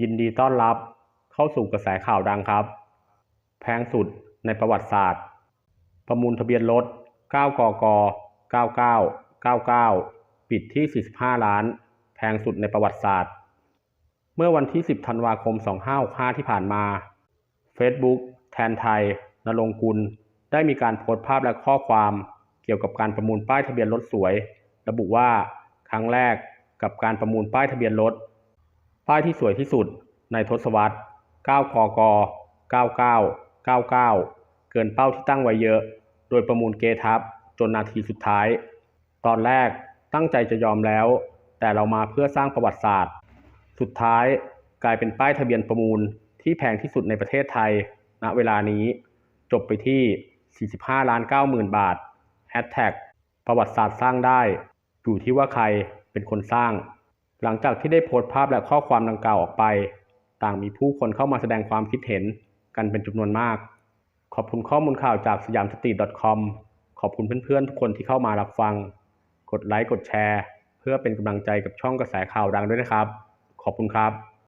ยินดีต้อนรับเข้าสู่กระแสข่าวดังครับ แพงสุดในประวัติศาสตร์ ประมูลทะเบียนรถ 9 กก 9999 ปิดที่ 45 ล้าน แพงสุดในประวัติศาสตร์ เมื่อวันที่ 10 ธันวาคม 2565 ที่ผ่านมา Facebook แทนไทย นรงค์กุล ได้มีการโพสต์ภาพและข้อความเกี่ยวกับการประมูลป้ายทะเบียนรถสวย ระบุว่า ครั้งแรกกับการประมูลป้ายทะเบียนรถ ป้ายที่สวยที่สุดในทศวรรษ 9 กก 9999 เกินเป้าที่ตั้งไว้เยอะ โดยประมูลเกทับจนนาทีสุดท้าย ตอนแรกตั้งใจจะยอมแล้ว แต่เรามาเพื่อสร้างประวัติศาสตร์ สุดท้ายกลายเป็นป้ายทะเบียนประมูลที่แพงที่สุดในประเทศไทย ณ เวลานี้ จบไปที่ 45 ล้าน9หมื่นบาทแฮชแท็กประวัติศาสตร์สร้างได้ อยู่ที่ว่าใครเป็นคนสร้าง หลังจากที่ได้โพสต์ภาพและข้อความดังกล่าวออกไป ต่างมีผู้คนเข้ามาแสดงความคิดเห็นกันเป็นจำนวนมาก ขอบคุณข้อมูลข่าวจากสยามสตรีท .com ขอบคุณเพื่อนๆทุกคนที่เข้ามารับฟัง กดไลค์กดแชร์ เพื่อเป็นกำลังใจกับช่องกระแสข่าวดังด้วยนะครับ ขอบคุณครับ